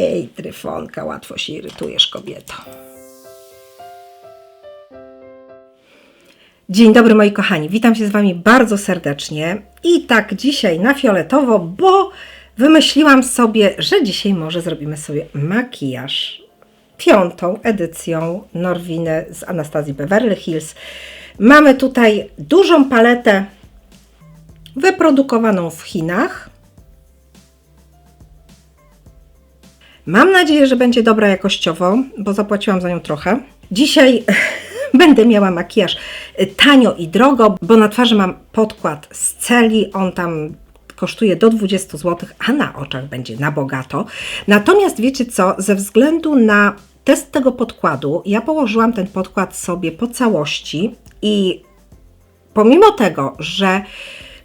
Ej, tryfonka, łatwo się irytujesz, kobieto. Dzień dobry moi kochani, witam się z Wami bardzo serdecznie i tak dzisiaj na fioletowo, bo wymyśliłam sobie, że dzisiaj może zrobimy sobie makijaż piątą edycją Norwiny z Anastazji Beverly Hills. Mamy tutaj dużą paletę wyprodukowaną w Chinach. Mam nadzieję, że będzie dobra jakościowo, bo zapłaciłam za nią trochę. Dzisiaj będę miała makijaż tanio i drogo, bo na twarzy mam podkład z celi. On tam kosztuje do 20 zł, a na oczach będzie na bogato. Natomiast wiecie co, ze względu na test tego podkładu, ja położyłam ten podkład sobie po całości i pomimo tego, że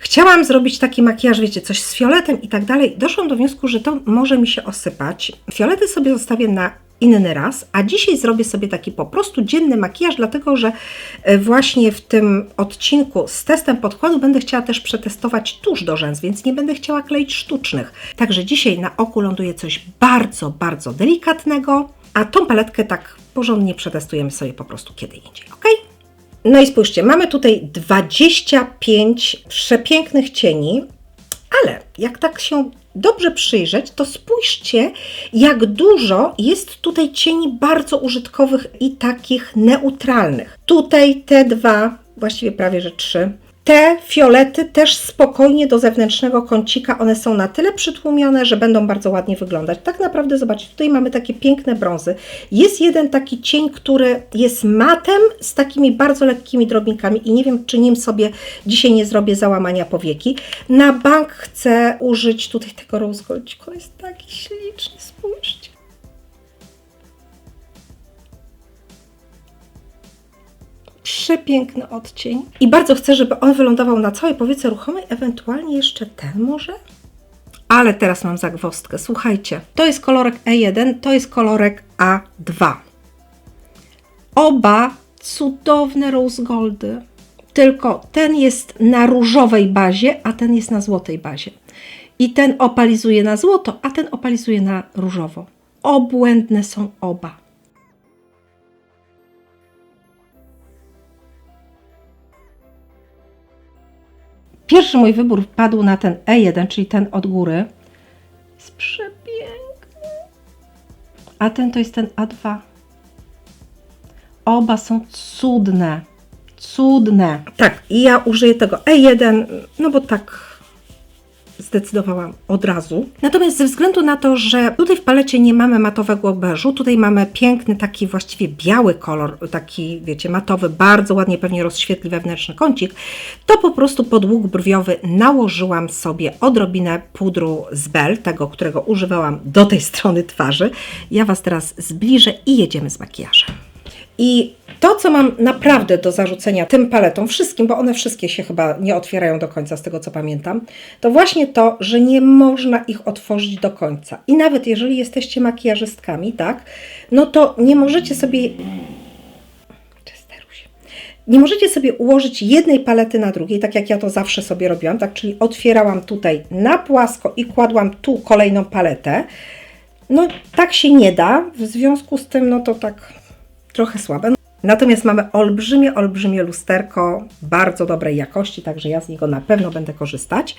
chciałam zrobić taki makijaż, wiecie, coś z fioletem i tak dalej, doszłam do wniosku, że to może mi się osypać. Fiolety sobie zostawię na inny raz, a dzisiaj zrobię sobie taki po prostu dzienny makijaż, dlatego że e, właśnie w tym odcinku z testem podkładu będę chciała też przetestować tusz do rzęs, więc nie będę chciała kleić sztucznych. Także dzisiaj na oku ląduje coś bardzo, bardzo delikatnego, a tą paletkę tak porządnie przetestujemy sobie po prostu kiedy indziej, ok? No i spójrzcie, mamy tutaj 25 przepięknych cieni, ale jak tak się dobrze przyjrzeć, to spójrzcie, jak dużo jest tutaj cieni bardzo użytkowych i takich neutralnych. Tutaj te dwa, właściwie prawie że trzy, te fiolety też spokojnie do zewnętrznego kącika, one są na tyle przytłumione, że będą bardzo ładnie wyglądać. Tak naprawdę, zobaczcie, tutaj mamy takie piękne brązy. Jest jeden taki cień, który jest matem z takimi bardzo lekkimi drobinkami i nie wiem, czy nim sobie dzisiaj nie zrobię załamania powieki. Na bank chcę użyć tutaj tego rose gold. On jest taki śliczny, spójrzcie. Przepiękny odcień i bardzo chcę, żeby on wylądował na całej powiece ruchomej, ewentualnie jeszcze ten może? Ale teraz mam zagwozdkę. Słuchajcie, to jest kolorek E1, to jest kolorek A2. Oba cudowne rose goldy. Tylko ten jest na różowej bazie, a ten jest na złotej bazie. I ten opalizuje na złoto, a ten opalizuje na różowo. Obłędne są oba. Pierwszy mój wybór padł na ten E1, czyli ten od góry. Jest przepiękny. A ten to jest ten A2. Oba są cudne. Cudne. Tak, i ja użyję tego E1, no bo tak zdecydowałam od razu. Natomiast ze względu na to, że tutaj w palecie nie mamy matowego beżu, tutaj mamy piękny taki właściwie biały kolor, taki wiecie, matowy, bardzo ładnie pewnie rozświetli wewnętrzny kącik, to po prostu pod łuk brwiowy nałożyłam sobie odrobinę pudru z Bell, tego, którego używałam do tej strony twarzy. Ja Was teraz zbliżę i jedziemy z makijażem. I to, co mam naprawdę do zarzucenia tym paletom, wszystkim, bo one wszystkie się chyba nie otwierają do końca, z tego co pamiętam, to właśnie to, że nie można ich otworzyć do końca. I nawet jeżeli jesteście makijażystkami, tak, no to nie możecie sobie. Nie możecie sobie ułożyć jednej palety na drugiej, tak jak ja to zawsze sobie robiłam, tak, czyli otwierałam tutaj na płasko i kładłam tu kolejną paletę. No tak się nie da, w związku z tym, no to tak trochę słabe. Natomiast mamy olbrzymie, olbrzymie lusterko bardzo dobrej jakości, także ja z niego na pewno będę korzystać.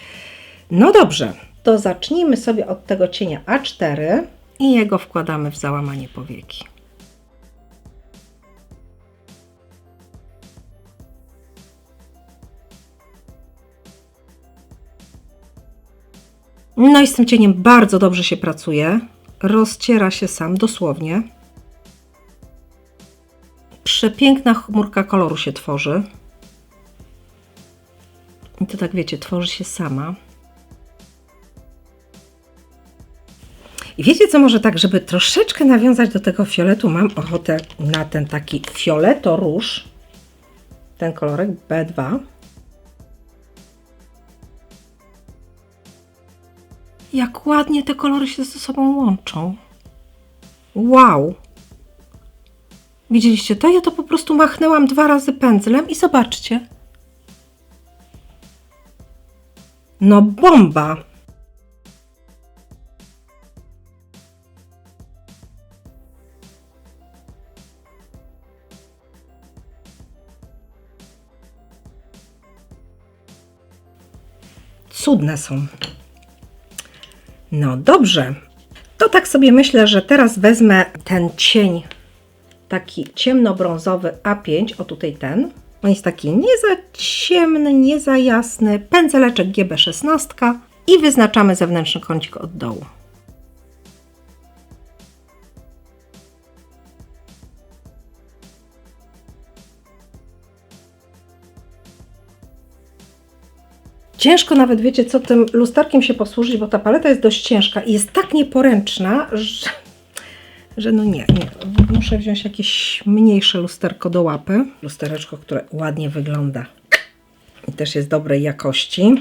No dobrze, to zacznijmy sobie od tego cienia A4 i jego wkładamy w załamanie powieki. No i z tym cieniem bardzo dobrze się pracuje. Rozciera się sam dosłownie przepiękna chmurka koloru się tworzy. I to tak wiecie, tworzy się sama. I wiecie co, może tak, żeby troszeczkę nawiązać do tego fioletu, mam ochotę na ten taki fioleto róż, ten kolorek B2. Jak ładnie te kolory się ze sobą łączą. Wow! Widzieliście to? Ja to po prostu machnęłam dwa razy pędzlem i zobaczcie. No bomba! Cudne są. No dobrze. To tak sobie myślę, że teraz wezmę ten cień taki ciemnobrązowy A5, o tutaj ten. On jest taki nie za ciemny, nie za jasny. Pędzeleczek GB16 i wyznaczamy zewnętrzny kącik od dołu. Ciężko nawet, wiecie co, tym lusterkiem się posłużyć, bo ta paleta jest dość ciężka i jest tak nieporęczna, że, że no nie, nie. Muszę wziąć jakieś mniejsze lusterko do łapy. Lustereczko, które ładnie wygląda i też jest dobrej jakości.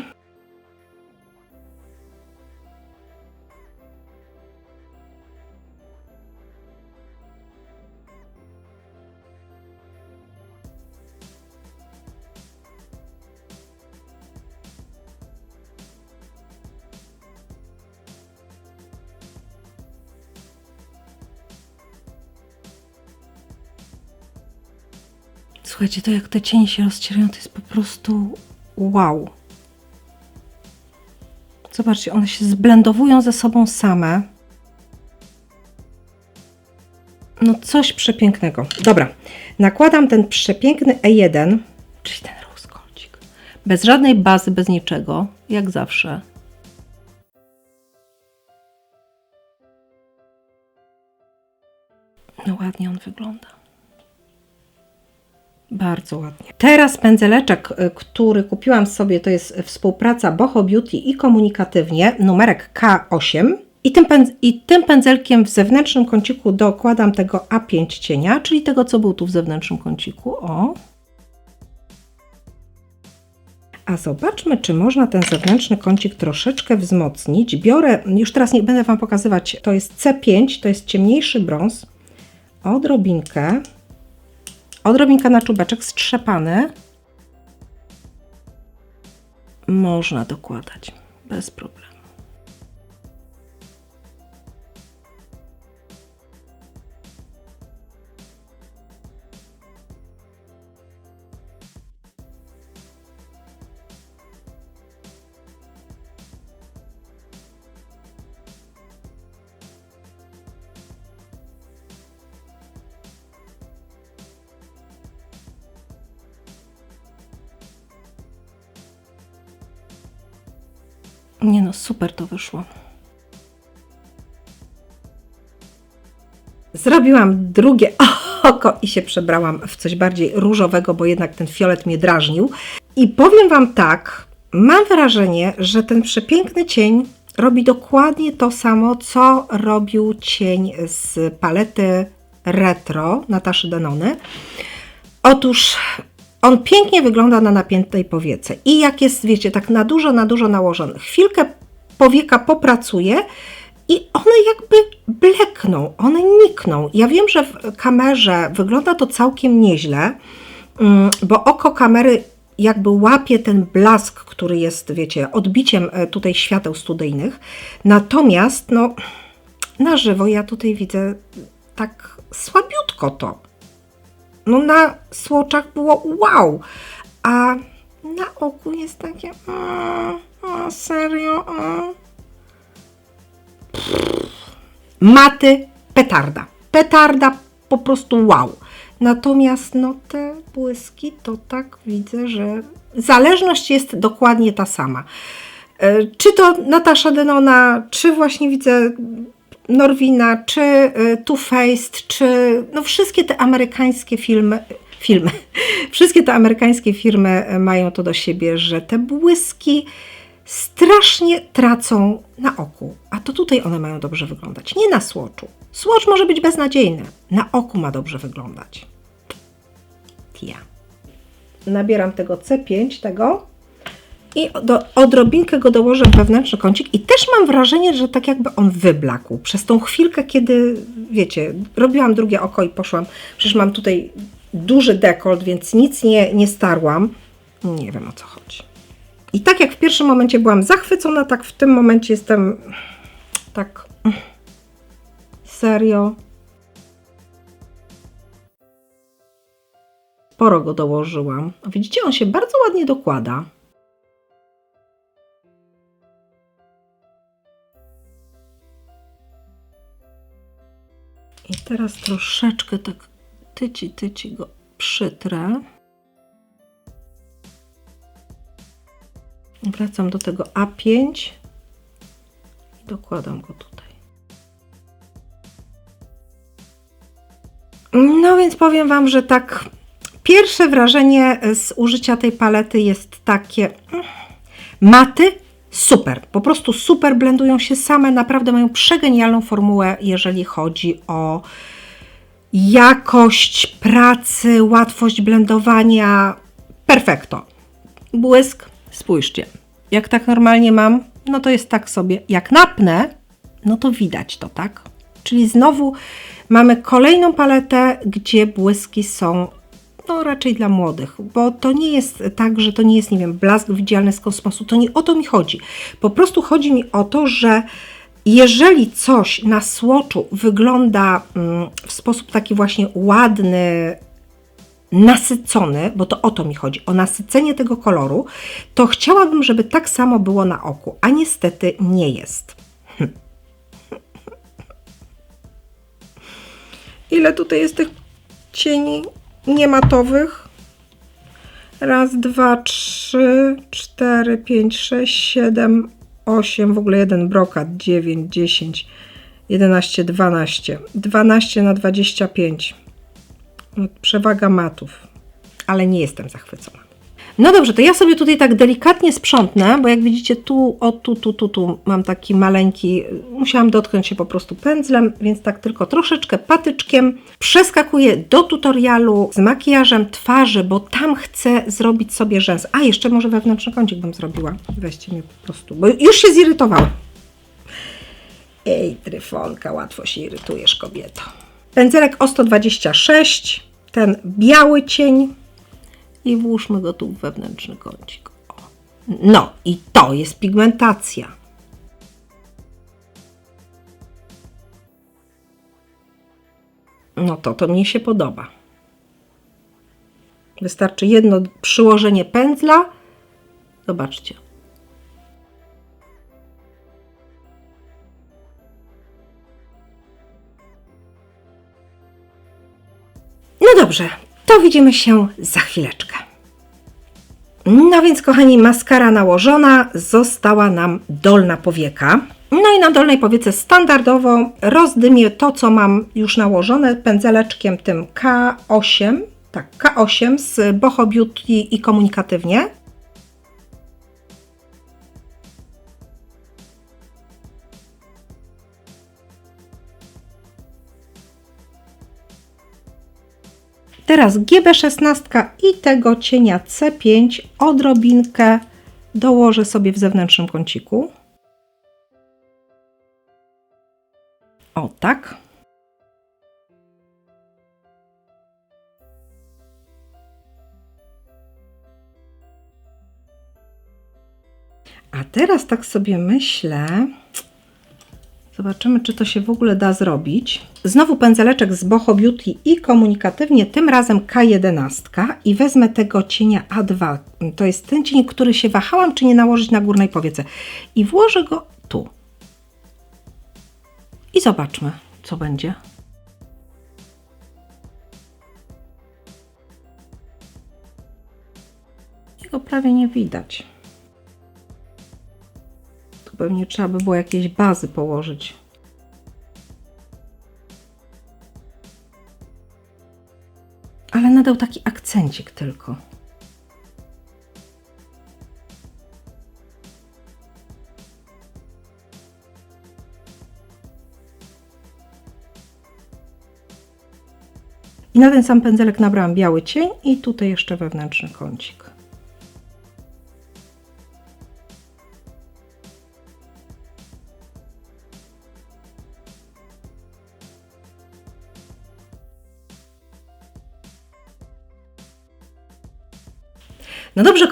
Słuchajcie, to jak te cienie się rozcierają, to jest po prostu wow. Zobaczcie, one się zblendowują ze sobą same. No coś przepięknego. Dobra, nakładam ten przepiękny E1, czyli ten rozkolcik. Bez żadnej bazy, bez niczego, jak zawsze. No ładnie on wygląda. Bardzo ładnie. Teraz pędzeleczek, y, który kupiłam sobie, to jest współpraca Boho Beauty i komunikatywnie, numerek K8. I tym, I tym pędzelkiem w zewnętrznym kąciku dokładam tego A5 cienia, czyli tego, co był tu w zewnętrznym kąciku. O. A zobaczmy, czy można ten zewnętrzny kącik troszeczkę wzmocnić. Biorę, już teraz nie będę Wam pokazywać, to jest C5, to jest ciemniejszy brąz. Odrobinkę odrobinka na czubeczek strzepany. Można dokładać bez problemu. Nie no, super to wyszło. Zrobiłam drugie oko i się przebrałam w coś bardziej różowego, bo jednak ten fiolet mnie drażnił. I powiem Wam tak, mam wrażenie, że ten przepiękny cień robi dokładnie to samo, co robił cień z palety Retro Nataszy Denony. Otóż on pięknie wygląda na napiętej powiece. I jak jest, wiecie, tak na dużo, na dużo nałożony, chwilkę powieka popracuje i one jakby blekną, one nikną. Ja wiem, że w kamerze wygląda to całkiem nieźle, mm, bo oko kamery jakby łapie ten blask, który jest, wiecie, odbiciem e, tutaj świateł studyjnych. Natomiast, no, na żywo ja tutaj widzę tak słabiutko to no na słoczach było wow, a na oku jest takie a, serio a. maty petarda, petarda po prostu wow. Natomiast no te błyski to tak widzę, że zależność jest dokładnie ta sama. E, czy to Natasza Denona, czy właśnie widzę Norwina, czy y, Two Faced, czy no wszystkie te amerykańskie filmy, filmy, wszystkie te amerykańskie firmy mają to do siebie, że te błyski strasznie tracą na oku, a to tutaj one mają dobrze wyglądać, nie na słoczu. Słocz może być beznadziejny, na oku ma dobrze wyglądać. Ja. Nabieram tego C5, tego i do, odrobinkę go dołożę w wewnętrzny kącik i też mam wrażenie, że tak jakby on wyblakł. Przez tą chwilkę, kiedy, wiecie, robiłam drugie oko i poszłam, przecież mam tutaj duży dekolt, więc nic nie, nie starłam. Nie wiem o co chodzi. I tak jak w pierwszym momencie byłam zachwycona, tak w tym momencie jestem tak serio. Sporo go dołożyłam. Widzicie, on się bardzo ładnie dokłada. I teraz troszeczkę tak tyci, tyci go przytrę. Wracam do tego A5 i dokładam go tutaj. No więc powiem Wam, że tak pierwsze wrażenie z użycia tej palety jest takie mm, maty, super, po prostu super blendują się same, naprawdę mają przegenialną formułę, jeżeli chodzi o jakość pracy, łatwość blendowania, perfekto. Błysk, spójrzcie, jak tak normalnie mam, no to jest tak sobie, jak napnę, no to widać to, tak? Czyli znowu mamy kolejną paletę, gdzie błyski są no raczej dla młodych, bo to nie jest tak, że to nie jest, nie wiem, blask widzialny z kosmosu, to nie o to mi chodzi. Po prostu chodzi mi o to, że jeżeli coś na słoczu wygląda mm, w sposób taki właśnie ładny, nasycony, bo to o to mi chodzi, o nasycenie tego koloru, to chciałabym, żeby tak samo było na oku, a niestety nie jest. Ile tutaj jest tych cieni niematowych? Raz, dwa, trzy, cztery, pięć, sześć, siedem, osiem, w ogóle jeden brokat, dziewięć, dziesięć, jedenaście, dwanaście. Dwanaście na dwadzieścia pięć. No, przewaga matów, ale nie jestem zachwycona. No dobrze, to ja sobie tutaj tak delikatnie sprzątnę, bo jak widzicie tu, o tu, tu, tu, tu mam taki maleńki, musiałam dotknąć się po prostu pędzlem, więc tak tylko troszeczkę patyczkiem przeskakuję do tutorialu z makijażem twarzy, bo tam chcę zrobić sobie rzęs. A, jeszcze może wewnętrzny kącik bym zrobiła. Weźcie mnie po prostu, bo już się zirytował. Ej, tryfonka, łatwo się irytujesz, kobieto. Pędzelek o 126, ten biały cień i włóżmy go tu w wewnętrzny kącik. No i to jest pigmentacja. No to to mnie się podoba. Wystarczy jedno przyłożenie pędzla. Zobaczcie. No dobrze, to widzimy się za chwileczkę. No więc, kochani, maskara nałożona, została nam dolna powieka. No i na dolnej powiece standardowo rozdymię to, co mam już nałożone pędzeleczkiem tym K8, tak, K8 z Boho Beauty i komunikatywnie. Teraz GB16 i tego cienia C5 odrobinkę dołożę sobie w zewnętrznym kąciku. O tak. A teraz tak sobie myślę, Zobaczymy, czy to się w ogóle da zrobić. Znowu pędzeleczek z Boho Beauty i komunikatywnie, tym razem K11 i wezmę tego cienia A2. To jest ten cień, który się wahałam, czy nie nałożyć na górnej powiece. I włożę go tu. I zobaczmy, co będzie. Jego prawie nie widać pewnie trzeba by było jakieś bazy położyć. Ale nadał taki akcencik tylko. I na ten sam pędzelek nabrałam biały cień i tutaj jeszcze wewnętrzny kącik.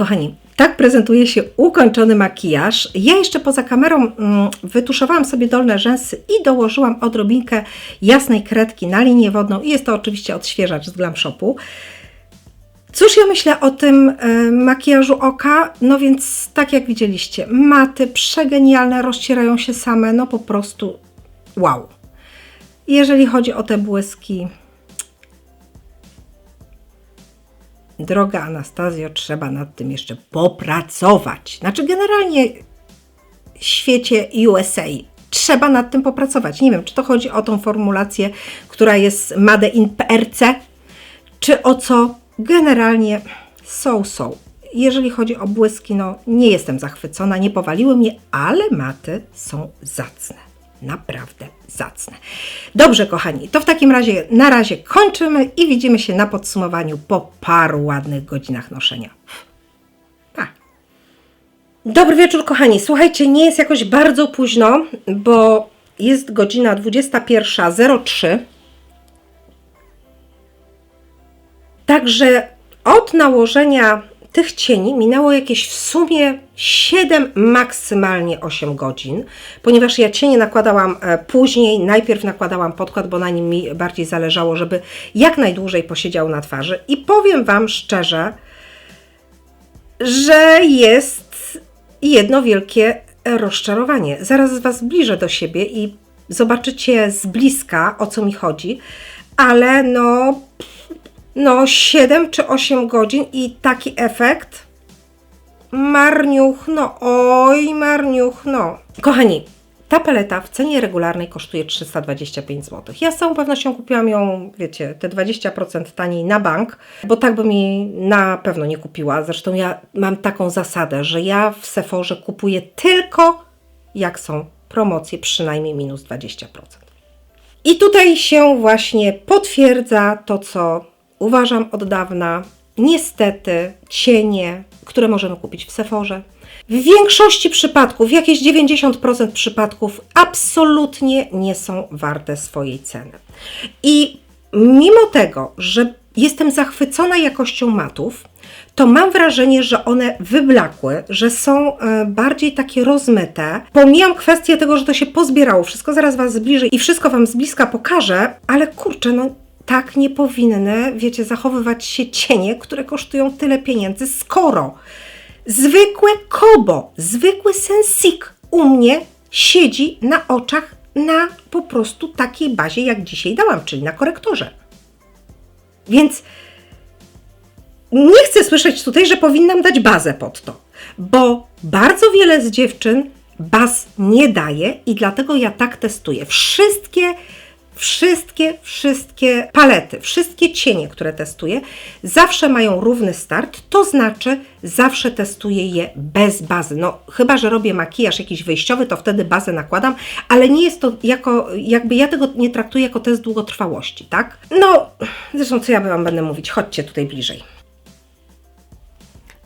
Kochani, tak prezentuje się ukończony makijaż. Ja jeszcze poza kamerą mm, wytuszowałam sobie dolne rzęsy i dołożyłam odrobinkę jasnej kredki na linię wodną i jest to oczywiście odświeżacz z Glam Shopu. Cóż ja myślę o tym y, makijażu oka? No więc tak jak widzieliście, maty przegenialne, rozcierają się same, no po prostu wow. Jeżeli chodzi o te błyski, droga Anastazjo, trzeba nad tym jeszcze popracować. Znaczy, generalnie w świecie USA trzeba nad tym popracować. Nie wiem, czy to chodzi o tą formulację, która jest Made in PRC, czy o co generalnie są, są. Jeżeli chodzi o błyski, no nie jestem zachwycona, nie powaliły mnie, ale maty są zacne. Naprawdę zacne. Dobrze, kochani, to w takim razie na razie kończymy i widzimy się na podsumowaniu po paru ładnych godzinach noszenia. Dobry wieczór, kochani. Słuchajcie, nie jest jakoś bardzo późno, bo jest godzina 21.03. Także od nałożenia tych cieni minęło jakieś w sumie 7, maksymalnie 8 godzin, ponieważ ja cienie nakładałam e, później, najpierw nakładałam podkład, bo na nim mi bardziej zależało, żeby jak najdłużej posiedział na twarzy. I powiem Wam szczerze, że jest jedno wielkie rozczarowanie. Zaraz Was zbliżę do siebie i zobaczycie z bliska, o co mi chodzi, ale no no 7 czy 8 godzin i taki efekt. Marniuch, no oj, marniuch, no. Kochani, ta paleta w cenie regularnej kosztuje 325 zł. Ja z całą pewnością kupiłam ją, wiecie, te 20% taniej na bank, bo tak bym jej na pewno nie kupiła. Zresztą ja mam taką zasadę, że ja w Sephorze kupuję tylko jak są promocje przynajmniej minus 20%. I tutaj się właśnie potwierdza to, co uważam od dawna, niestety, cienie, które możemy kupić w Sephorze. W większości przypadków, jakieś 90% przypadków, absolutnie nie są warte swojej ceny. I mimo tego, że jestem zachwycona jakością matów, to mam wrażenie, że one wyblakły, że są e, bardziej takie rozmyte. Pomijam kwestię tego, że to się pozbierało, wszystko zaraz Was zbliżę i wszystko Wam z bliska pokażę, ale kurczę, no tak nie powinny, wiecie, zachowywać się cienie, które kosztują tyle pieniędzy, skoro zwykłe kobo, zwykły sensik u mnie siedzi na oczach na po prostu takiej bazie, jak dzisiaj dałam, czyli na korektorze. Więc nie chcę słyszeć tutaj, że powinnam dać bazę pod to, bo bardzo wiele z dziewczyn baz nie daje i dlatego ja tak testuję. Wszystkie wszystkie, wszystkie palety, wszystkie cienie, które testuję, zawsze mają równy start, to znaczy zawsze testuję je bez bazy. No, chyba, że robię makijaż jakiś wyjściowy, to wtedy bazę nakładam, ale nie jest to jako, jakby ja tego nie traktuję jako test długotrwałości, tak? No, zresztą co ja Wam będę mówić, chodźcie tutaj bliżej.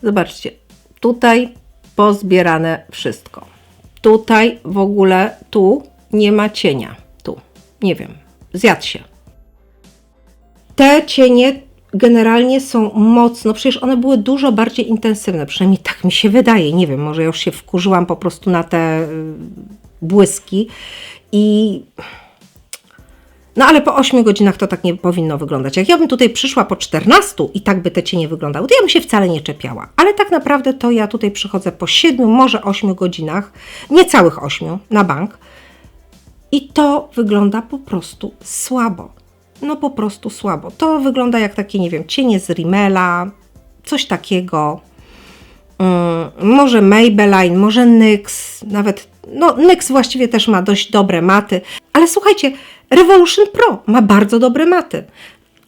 Zobaczcie, tutaj pozbierane wszystko. Tutaj w ogóle, tu nie ma cienia. Nie wiem, zjadł się. Te cienie generalnie są mocno, przecież one były dużo bardziej intensywne, przynajmniej tak mi się wydaje. Nie wiem, może już się wkurzyłam po prostu na te y, błyski i. No ale po 8 godzinach to tak nie powinno wyglądać. Jak ja bym tutaj przyszła po 14 i tak by te cienie wyglądały, to ja bym się wcale nie czepiała. Ale tak naprawdę to ja tutaj przychodzę po 7, może 8 godzinach, nie całych 8 na bank. I to wygląda po prostu słabo. No po prostu słabo. To wygląda jak takie, nie wiem, cienie z Rimmela, coś takiego. Um, może Maybelline, może NYX, nawet, no NYX właściwie też ma dość dobre maty, ale słuchajcie, Revolution Pro ma bardzo dobre maty.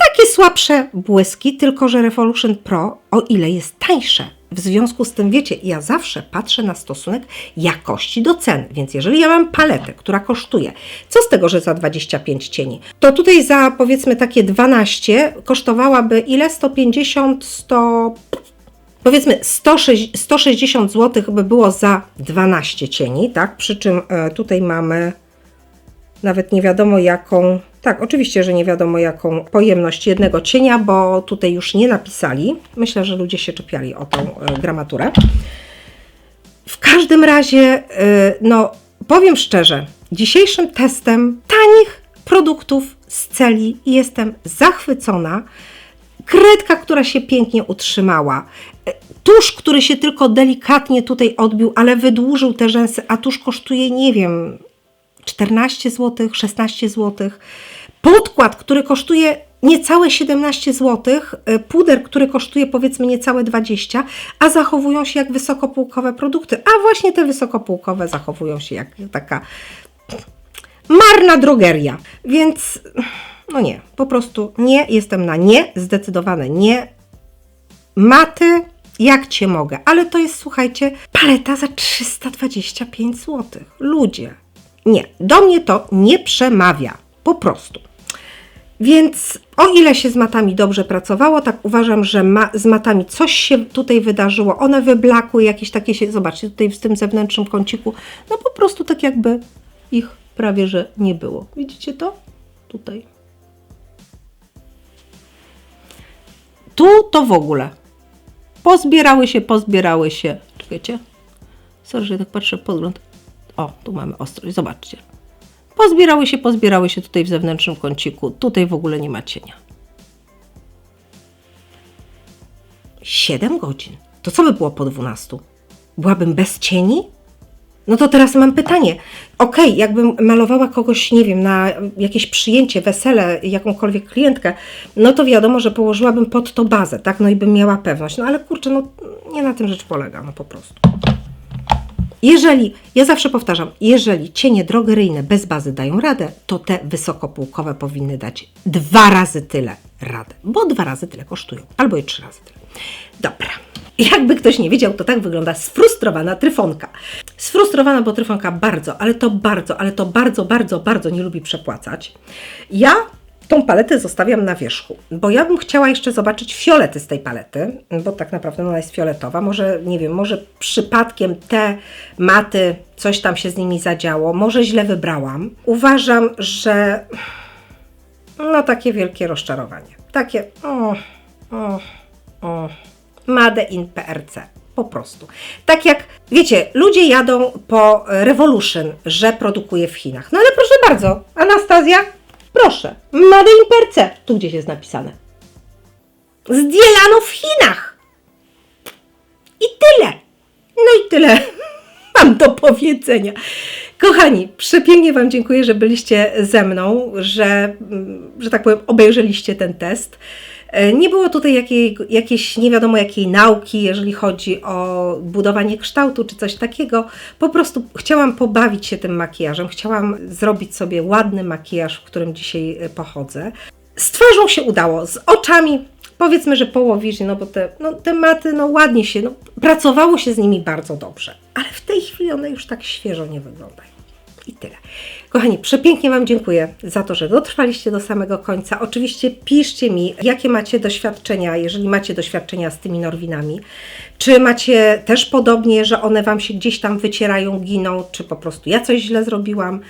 Takie słabsze błyski, tylko że Revolution Pro, o ile jest tańsze, w związku z tym, wiecie, ja zawsze patrzę na stosunek jakości do cen, więc jeżeli ja mam paletę, która kosztuje, co z tego, że za 25 cieni, to tutaj za powiedzmy takie 12 kosztowałaby ile? 150, 100 powiedzmy 160 zł by było za 12 cieni, tak? Przy czym e, tutaj mamy nawet nie wiadomo jaką, tak, oczywiście, że nie wiadomo jaką pojemność jednego cienia, bo tutaj już nie napisali. Myślę, że ludzie się czepiali o tą e, gramaturę. W każdym razie, e, no powiem szczerze, dzisiejszym testem tanich produktów z celi jestem zachwycona. Kredka, która się pięknie utrzymała. E, tusz, który się tylko delikatnie tutaj odbił, ale wydłużył te rzęsy, a tusz kosztuje, nie wiem, 14 zł, 16 zł. Podkład, który kosztuje niecałe 17 zł, y, puder, który kosztuje powiedzmy niecałe 20, a zachowują się jak wysokopółkowe produkty. A właśnie te wysokopółkowe zachowują się jak taka marna drogeria. Więc no nie, po prostu nie, jestem na nie, zdecydowane nie. Maty, jak cię mogę, ale to jest, słuchajcie, paleta za 325 zł. Ludzie, nie, do mnie to nie przemawia, po prostu. Więc o ile się z matami dobrze pracowało, tak uważam, że ma, z matami coś się tutaj wydarzyło. One wyblakły, jakieś takie się, zobaczcie, tutaj w tym zewnętrznym kąciku, no po prostu tak jakby ich prawie, że nie było. Widzicie to? Tutaj. Tu to w ogóle. Pozbierały się, pozbierały się. Czekajcie. Sorry, że tak patrzę w podgląd. O, tu mamy ostrość, zobaczcie. Pozbierały się, pozbierały się tutaj w zewnętrznym kąciku. Tutaj w ogóle nie ma cienia. 7 godzin. To co by było po 12? Byłabym bez cieni? No to teraz mam pytanie. Okej, jakbym malowała kogoś, nie wiem, na jakieś przyjęcie, wesele, jakąkolwiek klientkę, no to wiadomo, że położyłabym pod to bazę, tak? No i bym miała pewność. No ale kurczę, no nie na tym rzecz polega, no po prostu. Jeżeli, ja zawsze powtarzam, jeżeli cienie drogeryjne bez bazy dają radę, to te wysokopółkowe powinny dać dwa razy tyle radę, bo dwa razy tyle kosztują, albo i trzy razy tyle. Dobra. Jakby ktoś nie wiedział, to tak wygląda sfrustrowana tryfonka. Sfrustrowana, bo tryfonka bardzo, ale to bardzo, ale to bardzo, bardzo, bardzo nie lubi przepłacać. Ja tą paletę zostawiam na wierzchu, bo ja bym chciała jeszcze zobaczyć fiolety z tej palety, bo tak naprawdę ona jest fioletowa. Może, nie wiem, może przypadkiem te maty, coś tam się z nimi zadziało, może źle wybrałam. Uważam, że no takie wielkie rozczarowanie. Takie o, o, o. Made in PRC. Po prostu. Tak jak, wiecie, ludzie jadą po Revolution, że produkuje w Chinach. No ale proszę bardzo, Anastazja, proszę, Made in PRC, tu gdzieś jest napisane. Zdzielano w Chinach. I tyle. No i tyle mam do powiedzenia. Kochani, przepięknie Wam dziękuję, że byliście ze mną, że, mm, że tak powiem, obejrzeliście ten test. E, Nie było tutaj jakiej, jakiejś nie wiadomo jakiej nauki, jeżeli chodzi o budowanie kształtu czy coś takiego. Po prostu chciałam pobawić się tym makijażem, chciałam zrobić sobie ładny makijaż, w którym dzisiaj e, pochodzę. Z twarzą się udało, z oczami powiedzmy, że połowicznie, no bo te, no, te maty, no ładnie się, no, pracowało się z nimi bardzo dobrze, ale w tej chwili one już tak świeżo nie wyglądają. I tyle. Kochani, przepięknie Wam dziękuję za to, że dotrwaliście do samego końca. Oczywiście piszcie mi, jakie macie doświadczenia, jeżeli macie doświadczenia z tymi norwinami. Czy macie też podobnie, że one Wam się gdzieś tam wycierają, giną, czy po prostu ja coś źle zrobiłam.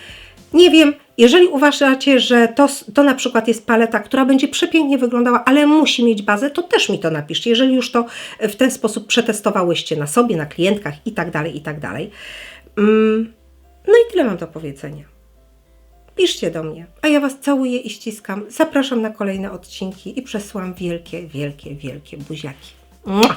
Nie wiem, jeżeli uważacie, że to, to na przykład jest paleta, która będzie przepięknie wyglądała, ale musi mieć bazę, to też mi to napiszcie, jeżeli już to w ten sposób przetestowałyście na sobie, na klientkach i tak dalej, i tak dalej. Mm, No i tyle mam do powiedzenia. Piszcie do mnie, a ja Was całuję i ściskam. Zapraszam na kolejne odcinki i przesyłam wielkie, wielkie, wielkie buziaki. Mua!